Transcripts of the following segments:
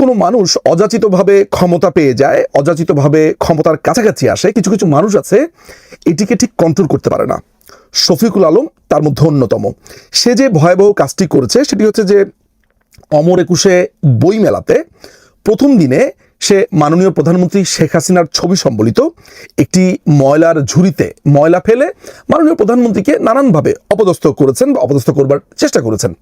কোনো মানুষ অযাচিতভাবে ক্ষমতা পেয়ে যায়, অযাচিতভাবে ক্ষমতার কাছাকাছি আসে, কিছু কিছু মানুষ আছে, এটিকে ঠিক কন্ট্রোল করতে পারে না। শফিকুল আলম তার মধ্যে অন্যতম। সে যে ভয়াবহ কাজটি করেছে, সেটি হচ্ছে যে অমর একুশে বই মেলাতে প্রথম দিনে সে মাননীয় প্রধানমন্ত্রী শেখ হাসিনার ছবি সম্বলিত একটি ময়লার ঝুড়িতে ময়লা ফেলে মাননীয় প্রধানমন্ত্রীকে নানানভাবে অপদস্থ করেছেন বা অপদস্থ করবার চেষ্টা করেছেন।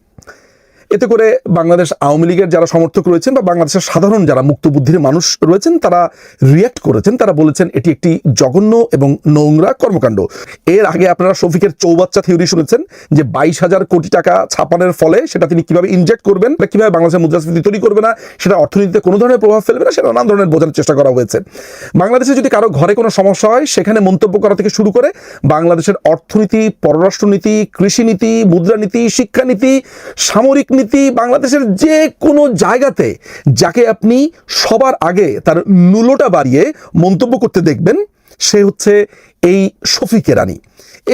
এতে করে বাংলাদেশ আওয়ামী লীগের যারা সমর্থক রয়েছেন বা বাংলাদেশের সাধারণ যারা মুক্তবুদ্ধির মানুষ রয়েছেন, তারা রিয়্যাক্ট করেছেন। তারা বলেছেন এটি একটি জঘন্য এবং নোংরা কর্মকাণ্ড। এর আগে আপনারা শফিকের চৌবাচ্চা থিওরি শুনেছেন যে বাইশ হাজার কোটি টাকা ছাপানোর ফলে সেটা তিনি কীভাবে ইনজেক্ট করবেন বা কীভাবে বাংলাদেশের মুদ্রাস্ফীতি তৈরি করবে না, সেটা অর্থনীতিতে কোনো ধরনের প্রভাব ফেলবে না, সেটা নানান ধরনের বোঝানোর চেষ্টা করা হয়েছে। বাংলাদেশে যদি কারও ঘরে কোনো সমস্যা হয়, সেখানে মন্তব্য করা থেকে শুরু করে বাংলাদেশের অর্থনীতি, পররাষ্ট্রনীতি, কৃষিনীতি, মুদ্রানীতি, শিক্ষানীতি, সামরিক নীতি বাংলাদেশের যে কোনো জায়গাতে যাকে আপনি সবার আগে তার নুলোটা বাড়িয়ে মন্তব্য করতে দেখবেন, সে হচ্ছে এই শফিক রানী।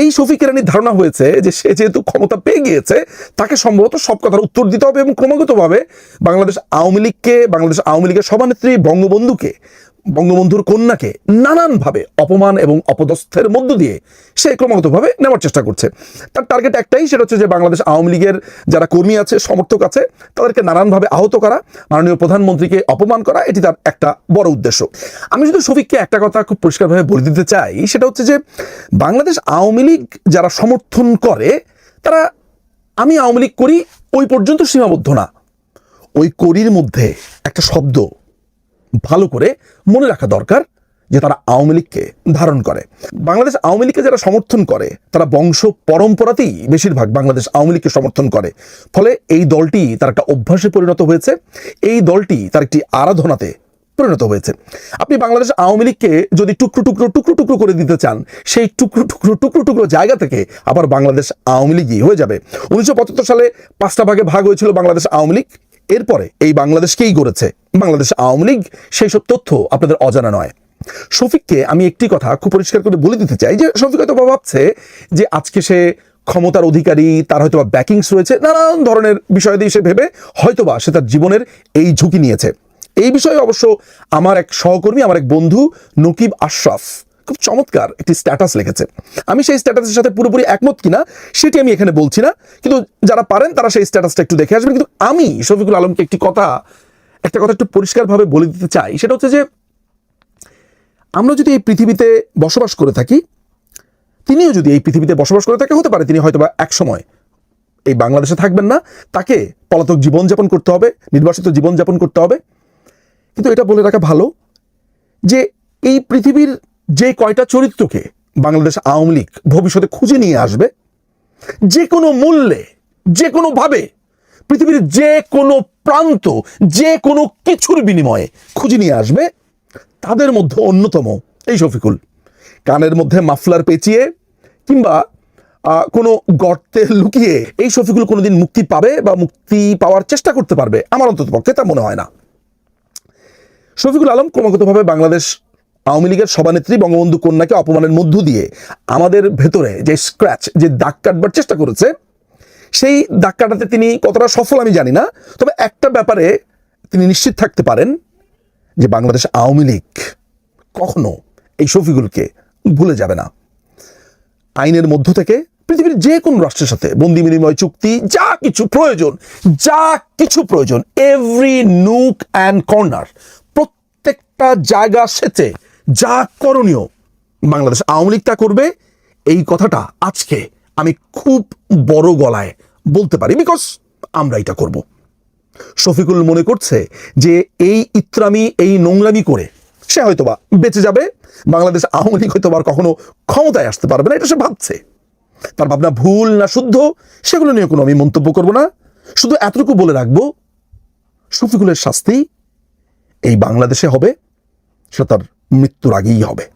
এই শফিক রানীর ধারণা হয়েছে যে সে যেহেতু ক্ষমতা পেয়ে গিয়েছে, তাকে সম্ভবত সব কথার উত্তর দিতে হবে এবং ক্রমাগতভাবে বাংলাদেশ আওয়ামী লীগকে, বাংলাদেশ আওয়ামী লীগের সভানেত্রী বঙ্গবন্ধুকে বঙ্গবন্ধুর কন্যাকে নানানভাবে অপমান এবং অপদস্থের মধ্য দিয়ে সে ক্রমাগতভাবে নেওয়ার চেষ্টা করছে। তার টার্গেট একটাই, সেটা হচ্ছে যে বাংলাদেশ আওয়ামী লীগের যারা কর্মী আছে, সমর্থক আছে, তাদেরকে নানানভাবে আহত করা, মাননীয় প্রধানমন্ত্রীকে অপমান করা, এটি তার একটা বড় উদ্দেশ্য। আমি শুধু শফিককে একটা কথা খুব পরিষ্কারভাবে বলে দিতে চাই, সেটা হচ্ছে যে বাংলাদেশ আওয়ামী লীগ যারা সমর্থন করে, তারা আমি আওয়ামী লীগ করি ওই পর্যন্ত সীমাবদ্ধ না। ওই করির মধ্যে একটা শব্দ ভালো করে মনে রাখা দরকার যে তারা আওয়ামী লীগকে ধারণ করে। বাংলাদেশ আওয়ামী লীগকে যারা সমর্থন করে, তারা বংশ পরম্পরাতেই বেশিরভাগ বাংলাদেশ আওয়ামী লীগকে সমর্থন করে। ফলে এই দলটি তার একটা অভ্যাসে পরিণত হয়েছে, এই দলটি তার একটি আরাধনাতে পরিণত হয়েছে। আপনি বাংলাদেশ আওয়ামী লীগকে যদি টুকরো টুকরো টুকরো টুকরো করে দিতে চান, সেই টুকরো টুকরো টুকরো টুকরো জায়গা থেকে আবার বাংলাদেশ আওয়ামী লীগই হয়ে যাবে। উনিশশো পঁচাত্তর সালে পাঁচটা ভাগে ভাগ হয়েছিল বাংলাদেশ আওয়ামী লীগ। এরপরে এই বাংলাদেশকেই গড়েছে? বাংলাদেশ আওয়ামী লীগ, সেই সব তথ্য আপনাদের অজানা নয়। শফিককে আমি একটি কথা খুব পরিষ্কার করে বলে দিতে চাই যে, শফিক হয়তো ভাবছে যে আজকে সে ক্ষমতার অধিকারী, তার হয়তো বা ব্যাকিংস রয়েছে, নানান ধরনের বিষয় দিয়ে সে ভেবে হয়তোবা সে তার জীবনের এই ঝুঁকি নিয়েছে। এই বিষয়ে অবশ্য আমার এক সহকর্মী, আমার এক বন্ধু, নকিব আশরাফ খুব চমৎকার একটি স্ট্যাটাস লিখেছে। আমি সেই স্ট্যাটাসের সাথে পুরোপুরি একমত কিনা, সেটি আমি এখানে বলছি না। কিন্তু যারা পারেন, তারা সেই স্ট্যাটাসটা একটু দেখে আসবেন। কিন্তু আমি, শফিকুল আলমকে একটি কথা, একটা কথা একটু পরিষ্কারভাবে বলে দিতে চাই। সেটা হচ্ছে যে, আমরা যদি এই পৃথিবীতে বসবাস করে থাকি, তিনিও যদি এই পৃথিবীতে বসবাস করে থাকে, হতে পারে তিনি হয়তোবা এক সময় এই বাংলাদেশে থাকবেন না। তাকে পলাতক জীবনযাপন করতে হবে, নির্বাসিত জীবনযাপন করতে হবে। কিন্তু এটা বলে রাখা ভালো যে, এই পৃথিবীর যে কয়টা চরিত্রকে বাংলাদেশ আওয়ামী লীগ ভবিষ্যতে খুঁজে নিয়ে আসবে, যে কোনো মূল্যে, যে কোনোভাবে পৃথিবীর যে কোনো প্রান্ত, যে কোনো কিছুর বিনিময়ে খুঁজে নিয়ে আসবে, তাদের মধ্যে অন্যতম এই শফিকুল। কানের মধ্যে মাফলার পেঁচিয়ে কিংবা কোনো গর্তে লুকিয়ে এই শফিকুল কোনোদিন মুক্তি পাবে বা মুক্তি পাওয়ার চেষ্টা করতে পারবে? আমার অন্তত পক্ষে তা মনে হয় না। শফিকুল আলম ক্রমাগতভাবে বাংলাদেশ আওয়ামী লীগের সভানেত্রী বঙ্গবন্ধু কন্যাকে অপমানের মধ্য দিয়ে আমাদের ভেতরে যে স্ক্র্যাচ যে দাগ কাটবার চেষ্টা করেছে, সেই দাগ কাটাতে তিনি কতটা সফল আমি জানি না, তবে একটা ব্যাপারে তিনি নিশ্চিত থাকতে পারেন যে বাংলাদেশ আওয়ামী লীগ কখনো এই শফিকুলকে ভুলে যাবে না। আইনের মধ্য থেকে পৃথিবীর যে কোনো রাষ্ট্রের সাথে বন্দি বিনিময় চুক্তি, যা কিছু প্রয়োজন, যা কিছু প্রয়োজন এভরি নুক অ্যান্ড কর্নার প্রত্যেকটা জায়গা সেচে যা করণীয়, বাংলাদেশ আওয়ামী লীগ তা করবে, এই কথাটা আজকে আমি খুব বড় গলায় বলতে পারি বিকজ আমরা এটা করব। শফিকুল মনে করছে যে এই ইত্রামি, এই নোংরামি করে সে হয়তোবা বেঁচে যাবে, বাংলাদেশ আওয়ামী লীগ হয়তো আর কখনো ক্ষমতায় আসতে পারবে না, এটা সে ভাবছে। তার ভাবনা ভুল না শুদ্ধ, সেগুলো নিয়ে কোনো আমি মন্তব্য করব না। শুধু এতটুকু বলে রাখব, শফিকুলের শাস্তি এই বাংলাদেশে হবে সেটা তার মৃত্যুর আগেই হবে।